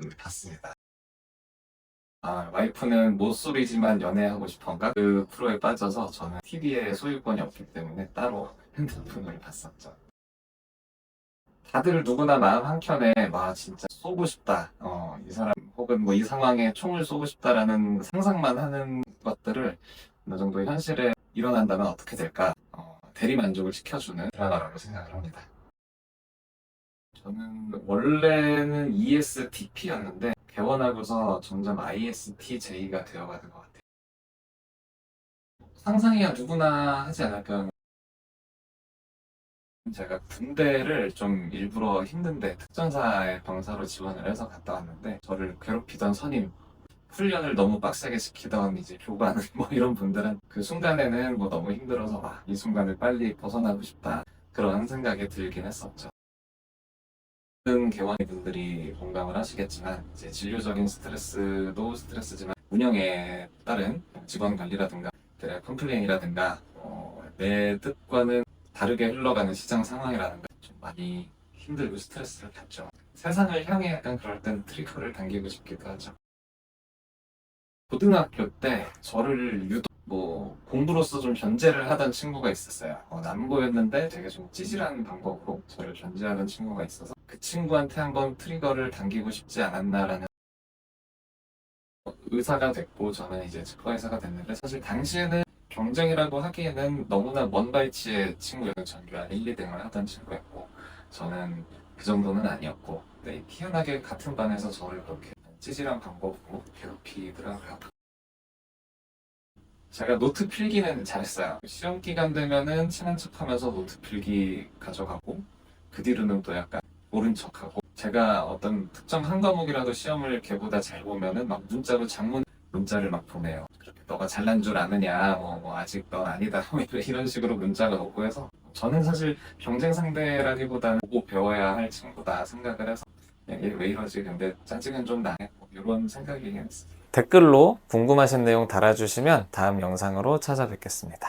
번 봤습니다. 아, 와이프는 모쏠이지만 연애하고 싶어인가? 그 프로에 빠져서 저는 TV에 소유권이 없기 때문에 따로 핸드폰을 봤었죠. 다들 누구나 마음 한켠에 와 진짜 쏘고 싶다. 어, 이 사람 혹은 뭐 이 상황에 총을 쏘고 싶다라는 상상만 하는 것들을 어느 정도 현실에 일어난다면 어떻게 될까? 어, 대리 만족을 시켜주는 드라마라고 생각을 합니다. 저는 원래는 ESTP였는데 개원하고서 점점 ISTJ가 되어가는 것 같아요. 상상이야 누구나 하지 않을까. 제가 군대를 좀 일부러 힘든데 특전사의 병사로 지원을 해서 갔다 왔는데 저를 괴롭히던 선임 훈련을 너무 빡세게 시키던 이제 교관 뭐 이런 분들은 그 순간에는 뭐 너무 힘들어서 아, 이 순간을 빨리 벗어나고 싶다 그런 생각이 들긴 했었죠. 모든 개원이분들이 공감을 하시겠지만 이제 진료적인 스트레스도 스트레스지만 운영에 따른 직원 관리라든가 들의 컴플레인이라든가 어, 내 뜻과는 다르게 흘러가는 시장 상황이라든가 좀 많이 힘들고 스트레스를 받죠. 세상을 향해 약간 그럴 땐 트리거를 당기고 싶기도 하죠. 고등학교 때 저를 유독 뭐 공부로서 좀 견제를 하던 친구가 있었어요. 어, 남고였는데 되게 좀 찌질한 방법으로 저를 견제하던 친구가 있어서 그 친구한테 한번 트리거를 당기고 싶지 않았나라는 의사가 됐고 저는 이제 치과 의사가 됐는데 사실 당시에는 경쟁이라고 하기에는 너무나 먼 발치의 친구였는 전교한 1, 2등을 하던 친구였고 저는 그 정도는 아니었고 네, 희한하게 같은 반에서 저를 그렇게 찌질한 방법으로 괴롭히더라고요. 제가 노트 필기는 잘했어요. 시험 기간 되면은 친한 척하면서 노트 필기 가져가고 그 뒤로는 또 약간 모른 척하고 제가 어떤 특정 한 과목이라도 시험을 걔보다 잘 보면은 막 문자로 장문 문자를 막 보내요. 그렇게 너가 잘난 줄 아느냐, 뭐, 뭐 아직 넌 아니다, 뭐 이런 식으로 문자가 오고 해서 저는 사실 경쟁 상대라기보다는 보고 배워야 할 친구다 생각을 해서 얘왜 이러지? 근데 짜증은 좀 나네. 뭐 이런 생각이긴 했어요. 댓글로 궁금하신 내용 달아주시면 다음 영상으로 찾아뵙겠습니다.